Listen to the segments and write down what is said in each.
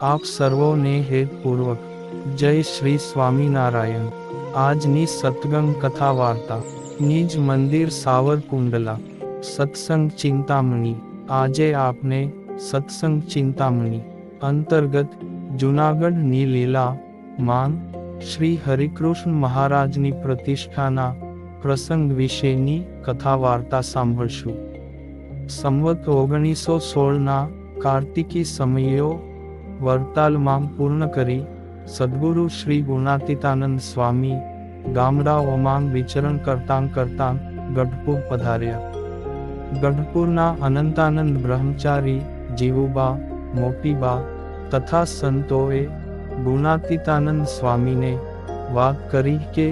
આપ સર્વોને હેતપૂર્વક જય શ્રી સ્વામિનારાયણ. આજની સતગંગ કથા વાર્તા. નિજ મંદિર સાવરકુંડલા. સત્સંગ ચિંતામણી. આજે આપને સત્સંગ ચિંતામણી. અંતર્ગત જૂનાગઢની લીલા માન શ્રી હરિકૃષ્ણ મહારાજની પ્રતિષ્ઠાના પ્રસંગ વિશેની કથા વાર્તા સાંભળશું. સંવત ઓગણીસો સોળના કાર્તિકી સમયો વરતાલમાં પૂર્ણ કરી સદગુરુ શ્રી ગુણાતીતાનંદ સ્વામી ગામડાઓમાં વિચરણ કરતાં કરતાં ગઢપુર પધાર્યા. ગઢપુરના અનંતાનંદ બ્રહ્મચારી જીવુબા મોટીબા તથા સંતોએ ગુણાતીતાનંદ સ્વામીને વાત કરી કે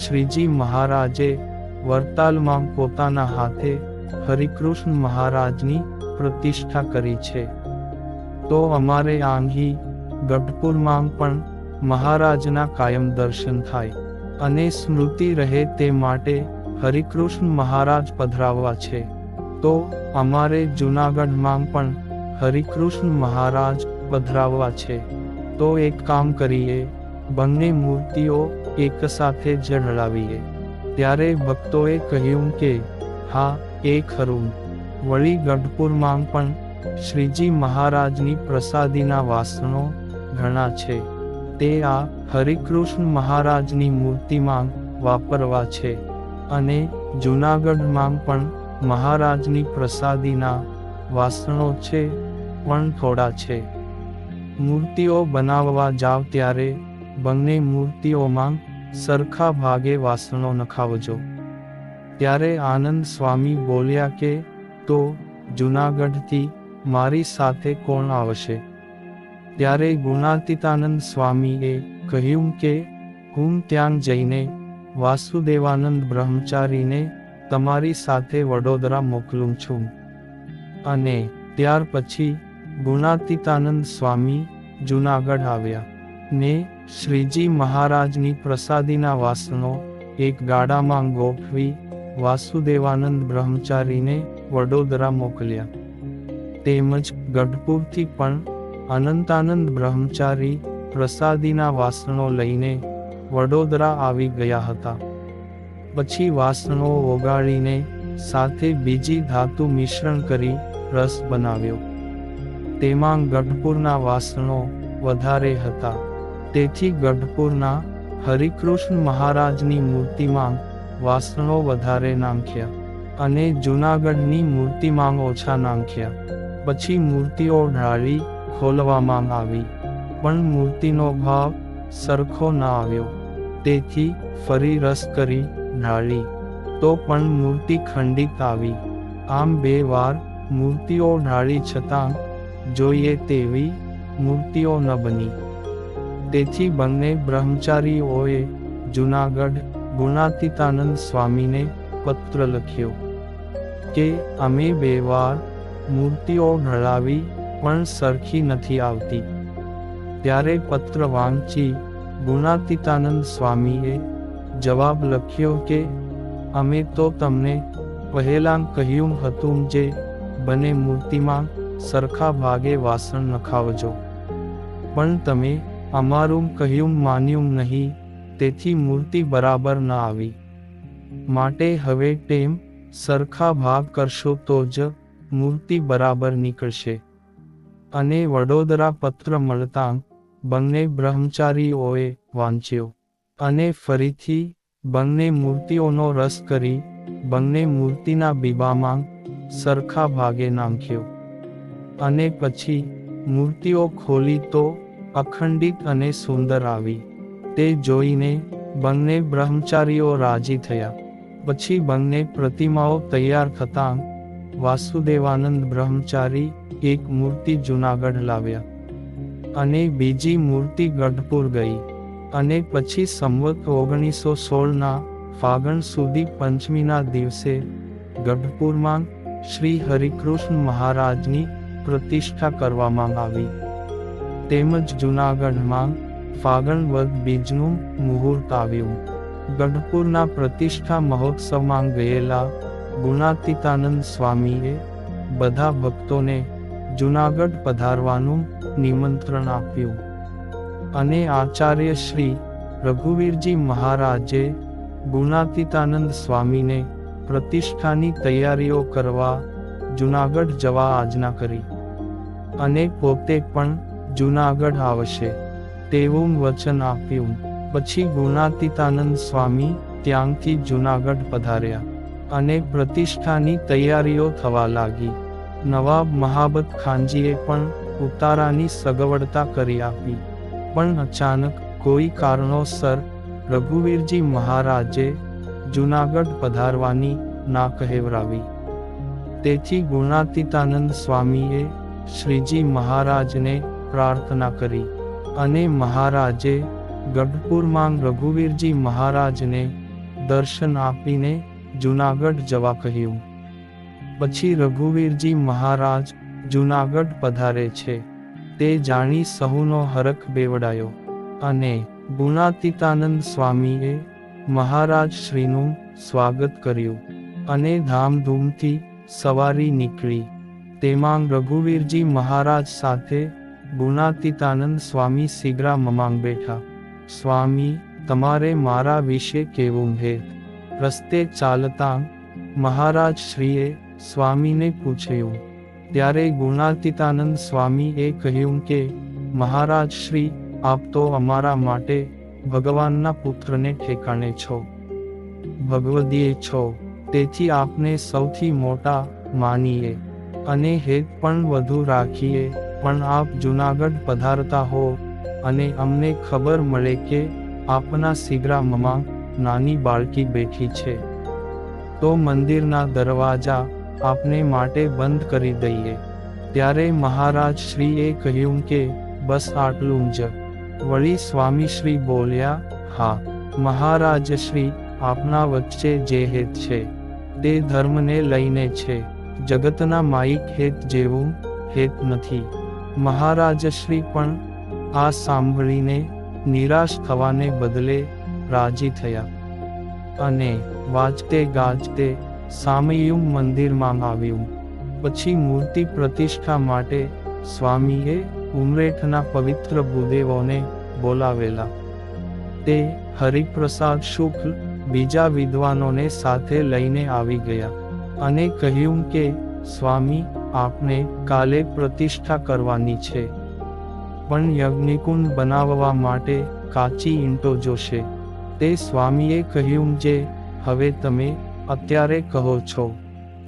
શ્રીજી મહારાજે વરતાલમાં પોતાના હાથે હરિકૃષ્ણ મહારાજની પ્રતિષ્ઠા કરી છે. તો અમારે આંગી ગઢપુરમાં પણ મહારાજના કાયમ દર્શન થાય અને સ્મૃતિ રહે તે માટે હરિકૃષ્ણ મહારાજ પધરાવવા છે. તો અમારે જૂનાગઢમાં પણ હરિકૃષ્ણ મહારાજ પધરાવવા છે. તો એક કામ કરીએ, બંને મૂર્તિઓ એક સાથે જ ઢળાવીએ ત્યારે ભક્તોએ કહ્યું કે, હા, એ ખરું. વળી ગઢપુરમાં પણ શ્રીજી મહારાજની પ્રસાદીના વાસણો ઘણા છે. તે આ હરિકૃષ્ણ મહારાજની મૂર્તિમાં વાપરવા છે અને જૂનાગઢમાં પણ મહારાજની પ્રસાદીના વાસણો છે, પણ થોડા છે. મૂર્તિઓ બનાવવા જાવ ત્યારે બંને મૂર્તિઓમાં સરખા ભાગે વાસણો નખાવજો. ત્યારે આનંદ સ્વામી બોલ્યા કે, તો જૂનાગઢથી મારી સાથે કોણ આવશે? ત્યારે ગુણાતીતાનંદ સ્વામીએ કહ્યું કે, હું ત્યાં જઈને વાસુદેવાનંદ બ્રહ્મચારીને તમારી સાથે વડોદરા મોકલું છું. અને ત્યાર પછી ગુણાતીતાનંદ સ્વામી જૂનાગઢ આવ્યા. ને શ્રીજી મહારાજની પ્રસાદીના વાસણો એક ગાડામાં ગોઠવી વાસુદેવાનંદ બ્રહ્મચારીને વડોદરા મોકલ્યા. તેમજ ગઢપુરથી પણ અનંતાનંદ બ્રહ્મચારી પ્રસાદીના વાસણો લઈને વડોદરા આવી ગયા હતા. પછી વાસણો ઓગાળીને સાથે બીજી ધાતુ મિશ્રણ કરી રસ બનાવ્યો. તેમાં ગઢપુરના વાસણો વધારે હતા. તેથી ગઢપુરના હરિકૃષ્ણ મહારાજની મૂર્તિમાં વાસણો વધારે નાંખ્યા અને જૂનાગઢની મૂર્તિમાં ઓછા નાંખ્યા. પછી મૂર્તિઓ ઢાળી ખોલવામાં આવી. પણ મૂર્તિનો ભાવ સરખો ન આવ્યો. તેથી ફરી રસ કરી ઢાળી. તો પણ મૂર્તિ ખંડિત આવી. આમ બે વાર મૂર્તિઓ ઢાળી છતાં જોઈએ તેવી મૂર્તિઓ ન બની. તેથી બંને બ્રહ્મચારીઓએ જૂનાગઢ ગુણાતીતાનંદ સ્વામીને પત્ર લખ્યો કે, અમે બે વાર મૂર્તિઓ ઢળાવી પણ સરખી નથી આવતી. ત્યારે પત્ર વાંચી ગુણાતીતાનંદ સ્વામીએ જવાબ લખ્યો કે, અમે તો તમને પહેલાં કહ્યું હતું જે બને મૂર્તિમાં સરખા ભાગે વાસણ નખાવજો. પણ તમે અમારું કહ્યું માન્યું નહીં, તેથી મૂર્તિ બરાબર ન આવી. માટે હવે ટેમ સરખા ભાગ કરશો તો જ મૂર્તિ બરાબર નીકળશે. અને વડોદરા પત્ર મળતાં બંને બ્રહ્મચારીઓએ વાંચ્યો. અને ફરીથી બંને મૂર્તિઓનો રસ કરી બંને મૂર્તિના બીબામાં સરખા ભાગે નાખ્યો. અને પછી મૂર્તિઓ ખોલી તો અખંડિત અને સુંદર આવી. તે જોઈને બંને બ્રહ્મચારીઓ રાજી થયા. પછી બંને પ્રતિમાઓ તૈયાર થતાં વાસુદેવાનંદ બ્રહ્મચારી એક મૂર્તિ જૂનાગઢ લાવ્યા. અને બીજી મૂર્તિ ગઢપુર ગઈ. અને પછી સંવત ઓગણીસો સોળના ફાગણ સુધી પંચમીના દિવસે ગઢપુરમાં શ્રી હરિકૃષ્ણ મહારાજની પ્રતિષ્ઠા કરવામાં આવી. તેમજ જૂનાગઢમાં ફાગણ વદ બીજનું મુહૂર્ત આવ્યું. ગઢપુરના પ્રતિષ્ઠા મહોત્સવમાં ગયેલા ગુણાતીતાનંદ સ્વામીએ બધા ભક્તોને જૂનાગઢ પધારવાનું નિમંત્રણ આપ્યું. અને આચાર્ય શ્રી રઘુવીરજી મહારાજે ગુણાતીતાનંદ સ્વામીને પ્રતિષ્ઠાની તૈયારીઓ કરવા જુનાગઢ જવા આજ્ઞા કરી. અને પોતે પણ જુનાગઢ આવશે, તેવું વચન આપ્યું. પછી ગુણાતીતાનંદ સ્વામી ત્યાંથી જુનાગઢ પધાર્યા. અને પ્રતિષ્ઠાની તૈયારીઓ થવા લાગી. નવાબ મહાબત ખાનજીએ પણ ઉતારાની સગવડતા કરી આપી. પણ અચાનક કોઈ કારણોસર રઘુવીરજી મહારાજે જૂનાગઢ પધારવાની ના કહેવરાવી. તેથી ગુણાતીતાનંદ સ્વામીએ શ્રીજી મહારાજને પ્રાર્થના કરી અને મહારાજે ગઢપુરમાં રઘુવીરજી મહારાજને દર્શન આપીને જુનાગઢ જવા કહ્યું. પછી રઘુવીરજી મહારાજ જુનાગઢ પધારે છે. તે જાણી સહુનો હરખ બેવડાયો અને ગુણાતીતાનંદ સ્વામીએ મહારાજ શ્રીનું સ્વાગત કર્યું અને ધામધૂમથી સવારી નીકળી. તેમાં રઘુવીરજી મહારાજ સાથે ગુણાતીતાનંદ સ્વામી સિગરા મમાંગ બેઠા. સ્વામી, તમારે મારા વિશે કેવું હે રસ્તે ચાલતા મહારાજ શ્રીએ સ્વામીને પૂછ્યું, ત્યારે ગુણાતીતાનંદ સ્વામીએ કહ્યું કે મહારાજ શ્રી આપ તો અમારા માટે ભગવાનના પુત્રને ઠેકાણે છો. ભગવદીએ છો. તેથી આપને સૌથી મોટા માનીએ. અને હેત પણ વધુ રાખીએ. પણ આપ જુનાગઢ પધારતા હો. અને અમને ખબર મળે કે આપના સિગરામમાં નાની બાળકી બેઠી છે. તો મંદિરના દરવાજા આપને માટે બંધ કરી દઈએ. ત્યારે મહારાજ શ્રીએ કહ્યું કે, બસ આટલું જ. વળી સ્વામી શ્રી બોલ્યા, હા મહારાજ શ્રી આપના વચ્ચે જે હેત છે, તે ધર્મને લઈને છે. જગતના માઇક હેત જેવું હેત નથી. મહારાજ શ્રી પણ આ સાંભળીને નિરાશ થવાને બદલે રાજી થયા અને વાજતે ગાજતે સામયુમ મંદિરમાં આવ્યું. પછી મૂર્તિ પ્રતિષ્ઠા માટે સ્વામીએ ઉમરેઠના પવિત્ર ભૂદેવોને બોલાવેલા. તે હરિપ્રસાદ શુક્લ બીજા વિદ્વાનોને સાથે લઈને આવી ગયા અને કહ્યું કે, સ્વામી, આપને કાલે પ્રતિષ્ઠા કરવાની છે. પણ યજ્ઞિકુંડ બનાવવા માટે કાચી ઈંટો જોશે. તે સ્વામીએ કહ્યું જે, હવે તમે અત્યારે કહો છો.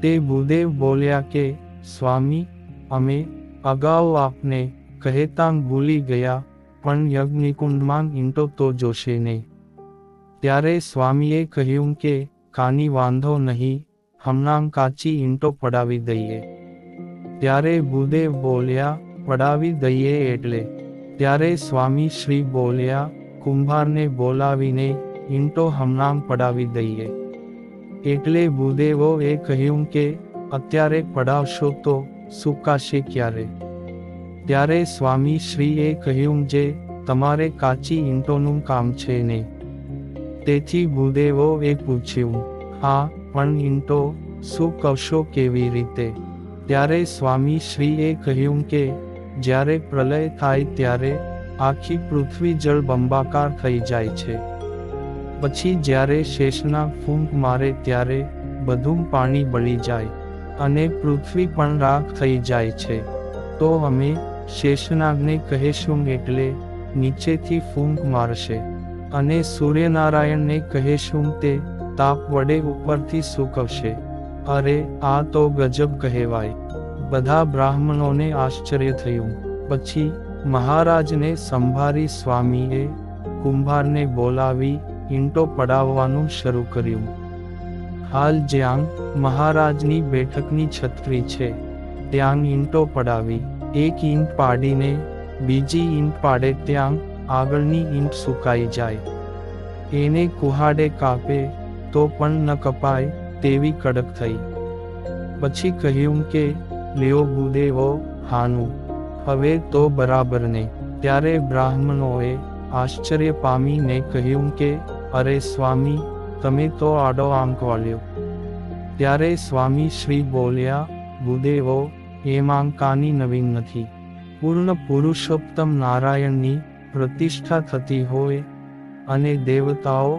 તે ભૂદેવ બોલ્યા કે, સ્વામી, અમે અગાઉ આપને કહેતાં ભૂલી ગયા, પણ યજ્ઞિકુંડમાં ઈંટો તો જોશે નહીં ત્યારે સ્વામીએ કહ્યું કે, કાની વાંધો નહીં, હમણાં કાચી ઈંટો પડાવી દઈએ. ત્યારે ભૂદેવ બોલ્યા, પડાવી દઈએ એટલે. ત્યારે સ્વામી શ્રી બોલ્યા કુંભારને બોલાવીને ઈંટો હમણાં પડાવી દઈએ. એટલે ભૂદેવો એ કહ્યું કે, અત્યારે પડાવશો તો સુકાશે ક્યારે? ત્યારે સ્વામી શ્રીએ કહ્યું જે, તમારે કાચી ઈંટોનું કામ છે ને. તેથી ભૂદેવો એ પૂછ્યું, હા, પણ ઈંટો શું કવશો કેવી રીતે? ત્યારે સ્વામી શ્રીએ કહ્યું કે, જ્યારે પ્રલય થાય ત્યારે આખી પૃથ્વી જળ બંબાકાર થઈ જાય છે. પછી જ્યારે શેષના ફૂંક મારે ત્યારે બધું પાણી બળી જાય અને પૃથ્વી પણ રાખ થઈ જાય છે. તો અમે શેષનાગને કહેશું એટલે નીચેથી ફૂંક મારશે અને સૂર્યનારાયણને કહેશું તે તાપ વડે ઉપરથી સૂકવશે. અરે, આ તો ગજબ કહેવાય. બધા બ્રાહ્મણોને આશ્ચર્ય થયું. પછી મહારાજને સંભારી સ્વામીએ કુંભારને બોલાવી ઈંટો પડાવવાનું શરૂ કર્યું. હાલ જ્યાં મહારાજની બેઠકની છત્રી છે, ત્યાં ઈંટો પડાવી, એક ઈંટ પાડીને બીજી ઈંટ પાડે ત્યાં આગળની ઈંટ સુકાઈ જાય. એને કુહાડે કાપે તો પણ ન કપાય તેવી કડક થઈ. પછી કહ્યું કે, લ્યો ભૂદેવો, હાનું. હવે તો બરાબર ને ત્યારે બ્રાહ્મણોએ આશ્ચર્ય પામીને કહ્યું કે, અરે સ્વામી, તમે તો આડો આંક વાળ્યો. ત્યારે સ્વામી શ્રી બોલ્યા ગુદેવો એમાં કાની નવીન નથી. પૂર્ણ પુરુષોત્તમ નારાયણની પ્રતિષ્ઠા થતી હોય અને દેવતાઓ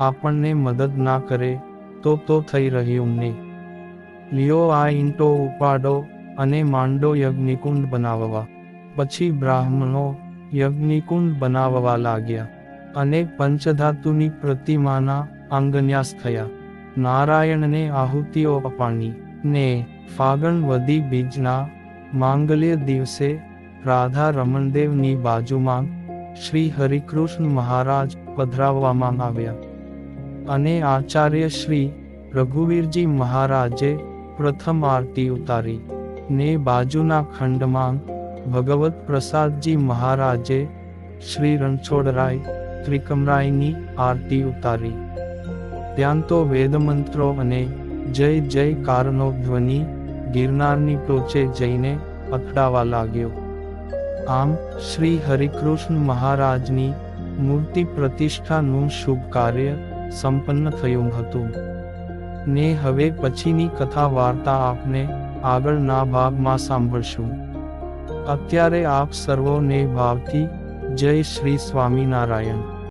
આપણને મદદ ના કરે, તો તો થઈ રહ્યું ને લ્યો આ ઈંટો ઉપાડો અને માંડો યજ્ઞિકુંડ બનાવવા. પછી બ્રાહ્મણો યજ્ઞિકુંડ બનાવવા લાગ્યા અને પંચધાતુની પ્રતિમાના આંગન્યાસ થયા. નારાયણને આહુતિઓ અપાણી ને ફાગણ વધી બીજના માંગલ્ય દિવસે રાધા રમણદેવની બાજુમાં શ્રી હરિકૃષ્ણ મહારાજ પધરાવવામાં આવ્યા. અને આચાર્ય શ્રી રઘુવીરજી મહારાજે પ્રથમ આરતી ઉતારી. ને બાજુના ખંડમાં ભગવત પ્રસાદજી મહારાજે શ્રી રણછોડરાય ત્રિકમરાયની આરતી ઉતારી. ત્યાં તો વેદમંત્રો અને જય જયકારનો ધ્વનિ ગિરનારની ટોચે જઈને અથડાવા લાગ્યો. આમ શ્રી હરિકૃષ્ણ મહારાજની મૂર્તિ પ્રતિષ્ઠાનું શુભ કાર્ય સંપન્ન થયું હતું. ને હવે પછીની કથા વાર્તા આપને આગળના ભાગમાં સાંભળશું. અત્યારે આપ સર્વોને ભાવથી જય શ્રી સ્વામિનારાયણ.